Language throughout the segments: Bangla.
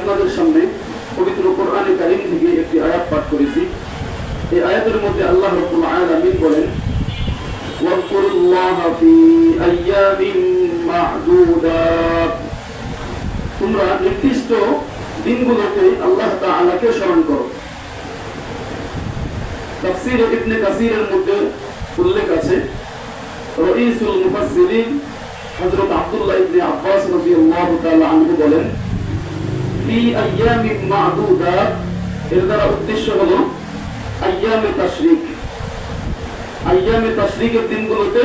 আপনাদের সামনে পবিত্র কোরআনে কারিম থেকে একটি আয়াত পাঠ করেছি এই আয়াতের মধ্যে আল্লাহ রব্বুল আলামিন বলেন واذكروا الله في أيام معدودات তোমরা নির্দিষ্ট দিনগুলোতে আল্লাহ তাআলাকে স্মরণ করো তাফসীর ইবনে কাসিরের মধ্যে উল্লেখ আছে রঈসুল মুফাসসিরিন হযরত আব্দুল্লাহ ইবনে আব্বাস রাদিয়াল্লাহু তাআলা আনহু বলেন ফি আইয়ামিন মা'দুদাত এর উদ্দেশ্য হলো আইয়ামে তাশরিক। আইয়ামে তাশরিকের দিনগুলোতে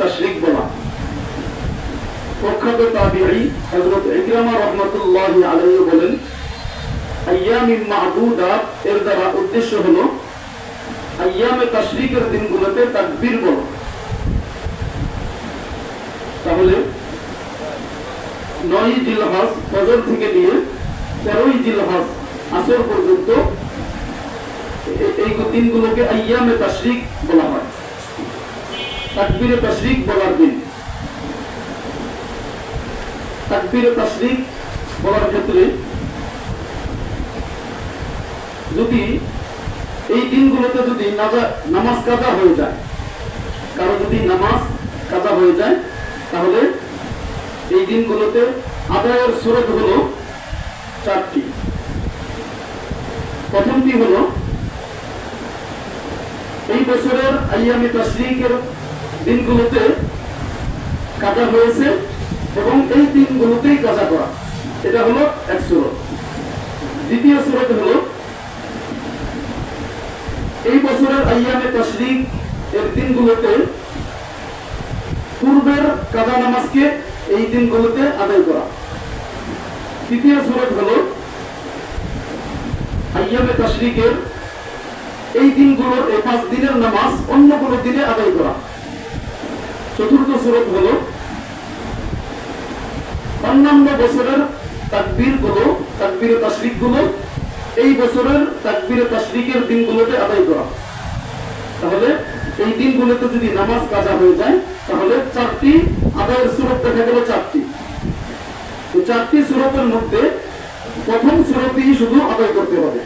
তাশরিক বলা। প্রখ্যাত তাবিঈ হযরত ইকরামা রাহমাতুল্লাহি আলাইহি বলেন এর দ্বারা উদ্দেশ্য হলো আইয়ামে তাশরিকের দিনগুলোতে তাকবীর বলা। তাহলে নয় জিলহজ ফজর থেকে নিয়ে তেরোই আসর পর্যন্ত। এই দিনগুলোকে আইয়ামে তাশরিক বলা হয়। তাকবীরে তাশরিক বলার দিন। তাকবীরে তাশরিক বলার ক্ষেত্রে যদি এই দিনগুলোতে যদি নামাজ কাজা হয়ে যায়, কারও যদি নামাজ কাজা হয়ে যায়, তাহলে এই দিনগুলোতে আদায়ের সুরত হলো চারটি। প্রথমটি হলো, এই বছরের আইয়ামি তাশরিকের দিনগুলোতে কাজা হয়েছে এবং এই দিনগুলোতেই কাজা করা। এটা হলো এক সুরত। দ্বিতীয় সুরত হলো, এই বছরের আইয়ামে তাশরিক এর দিনগুলোতে পূর্বের কাজা নামাজকে এই দিনগুলোতে আদায় করা। তৃতীয় সুরত হলো আইয়ামে তাশরিকের এই দিনগুলোর এই পাঁচ দিনের নামাজ অন্য কোনো দিনে আদায় করা। চতুর্থ সুরত হলো অন্যান্য বছরের তাকবীরগুলো, তাকবীর তাশরিকগুলো, এই বছরের তাকবীর তাশরিকের দিনগুলোতে আদায় করা। তাহলে এই দিনগুলোতে যদি নামাজ কাজা হয়ে যায় তাহলে চারটি আদায়ের সুরত দেখা গেল চারটি। চারটি সুরতের মধ্যে প্রথম সুরতই শুধু আদায় করতে হবে।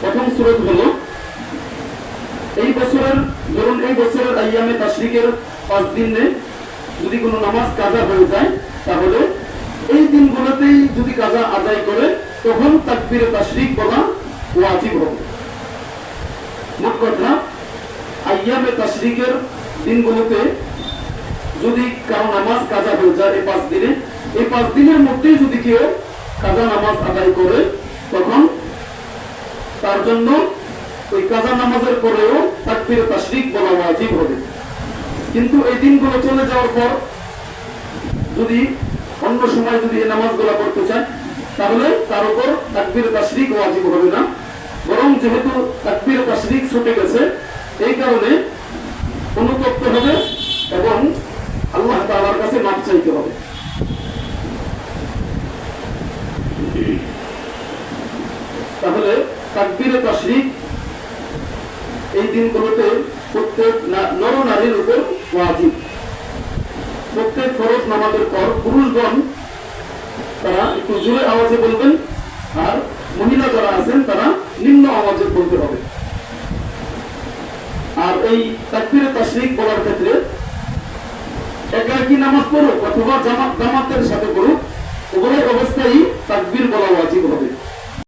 প্রথম সুরত হলো, এই বছরের, ধরুন এই বছরের আইয়ামে তাশরিকের পাঁচ দিনে যদি কোনো নামাজ কাজা হয়ে যায়, তাহলে এই দিনগুলোতেই যদি কাজা আদায় করে, তখন তাকবীরে তাশরিক বলা ওয়াজিব হবে। মোট কথা, আইয়ামে তাশরিকের দিনগুলোতে যদি কারও নামাজ কাজা হয়ে যায় এই পাঁচ দিনে, এই পাঁচ দিনের মধ্যেই যদি কেউ কাজা নামাজ আদায় করে, তখন তার জন্য ওই কাজা নামাজের পরেও তাকবীরে তাশরিক বলা ওয়াজিব হবে। কিন্তু এই দিনগুলো চলে যাওয়ার পর যদি অন্য সময় যদি এই নামাজগুলো করতে চায়, তাহলে তার উপর তাকবীরে তাশরিক ওয়াজিব হবে না। বরং যেহেতু তাকবীরে তাশরিক ছুটে গেছে, এই কারণে অনুতপ্ত হবে এবং আল্লাহ তাআলার কাছে মাপ চাইতে হবে। তাহলে তাকবীরে তাশরিক এই দিনগুলোতে প্রত্যেক নর নারীর উপর ওয়াজিব। প্রত্যেক ফরজ নামাজের পর পুরুষগণ তারা একটু জোরে আওয়াজে বলবেন আর মহিলা যারা আছেন তারা নিম্ন আওয়াজে বলতে হবে। আর এই তাকবির তশরিক বলার ক্ষেত্রে একা কি নামাজ পড়ুক অথবা জামাতের সাথে পড়ুক উভয় অবস্থায় তাকবির বলা উচিত হবে।